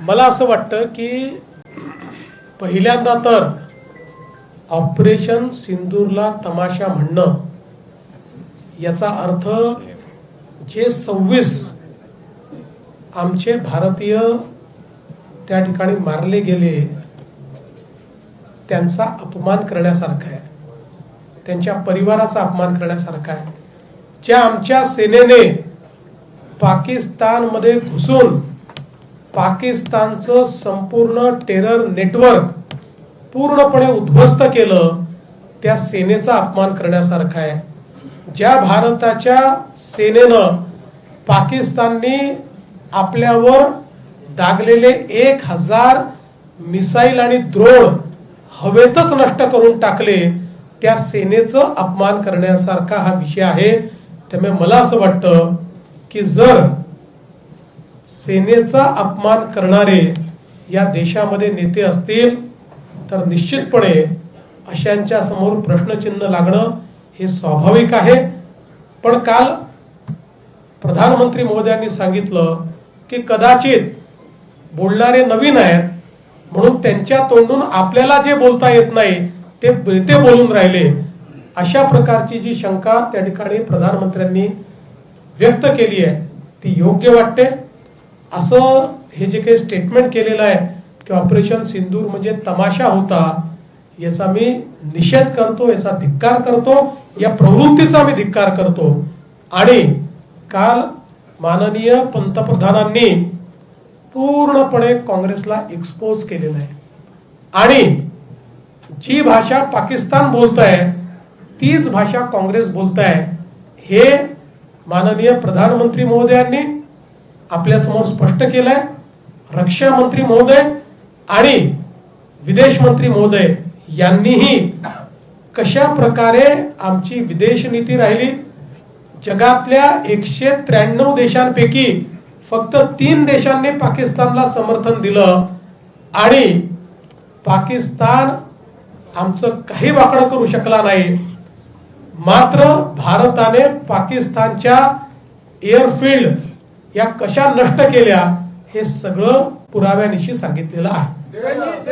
मला असं वाटतं की पहिल्यांदा तर ऑपरेशन सिंदूरला तमाशा म्हणणं याचा अर्थ जे सव्वीस आमचे भारतीय त्या ठिकाणी मारले गेले त्यांचा अपमान करण्यासारखा आहे. त्यांच्या परिवाराचा अपमान करण्यासारखा आहे. ज्या आमच्या सेनेने पाकिस्तानमध्ये घुसून पाकिस्तानचं संपूर्ण टेरर नेटवर्क पूर्णपणे उद्ध्वस्त केलं त्या सेनेचा अपमान करण्यासारखा आहे. ज्या भारताच्या सेनेनं पाकिस्ताननी आपल्यावर दागलेले एक हजार मिसाईल आणि द्रोण हवेतच नष्ट करून टाकले त्या सेनेचं अपमान करण्यासारखा हा विषय आहे. त्यामुळे मला असं वाटतं की जर सेनेचा अपमान करणारे या देशामध्ये नेते असतील तर निश्चितपणे अशांच्या समोर प्रश्नचिन्ह लागणं हे स्वाभाविक आहे. पण काल प्रधानमंत्री महोदयांनी सांगितलं की कदाचित बोलणारे नवीन आहेत म्हणून त्यांच्या तोंडून आपल्याला जे बोलता येत नाही ते ते बोलून राहिले. अशा प्रकारची जी शंका त्या ठिकाणी प्रधानमंत्र्यांनी व्यक्त केली आहे ती योग्य वाटते? असं हे जे काही स्टेटमेंट केलेलं आहे की ऑपरेशन सिंदूर म्हणजे तमाशा होता याचा मी निषेध करतो याचा धिक्कार करतो या प्रवृत्तीचा मी धिक्कार करतो. आणि काल माननीय पंतप्रधानांनी पूर्णपणे काँग्रेसला एक्सपोज केलेलं आहे. आणि जी भाषा पाकिस्तान बोलत आहे तीच भाषा काँग्रेस बोलत आहे हे माननीय प्रधानमंत्री महोदयांनी आपल्यासमोर स्पष्ट केलंय. रक्षा मंत्री महोदय आणि विदेश मंत्री महोदय यांनीही कशा प्रकारे आमची विदेश नीती राहिली? जगातल्या एकशे त्र्याण्णव देशांपैकी फक्त तीन देशांनी पाकिस्तानला समर्थन दिलं आणि पाकिस्तान आमचं काही वाकडं करू शकला नाही. मात्र भारताने पाकिस्तानच्या एअरफील्ड या कशा नष्ट केल्या हे सगळं पुराव्यानिशी सांगितलेलं आहे.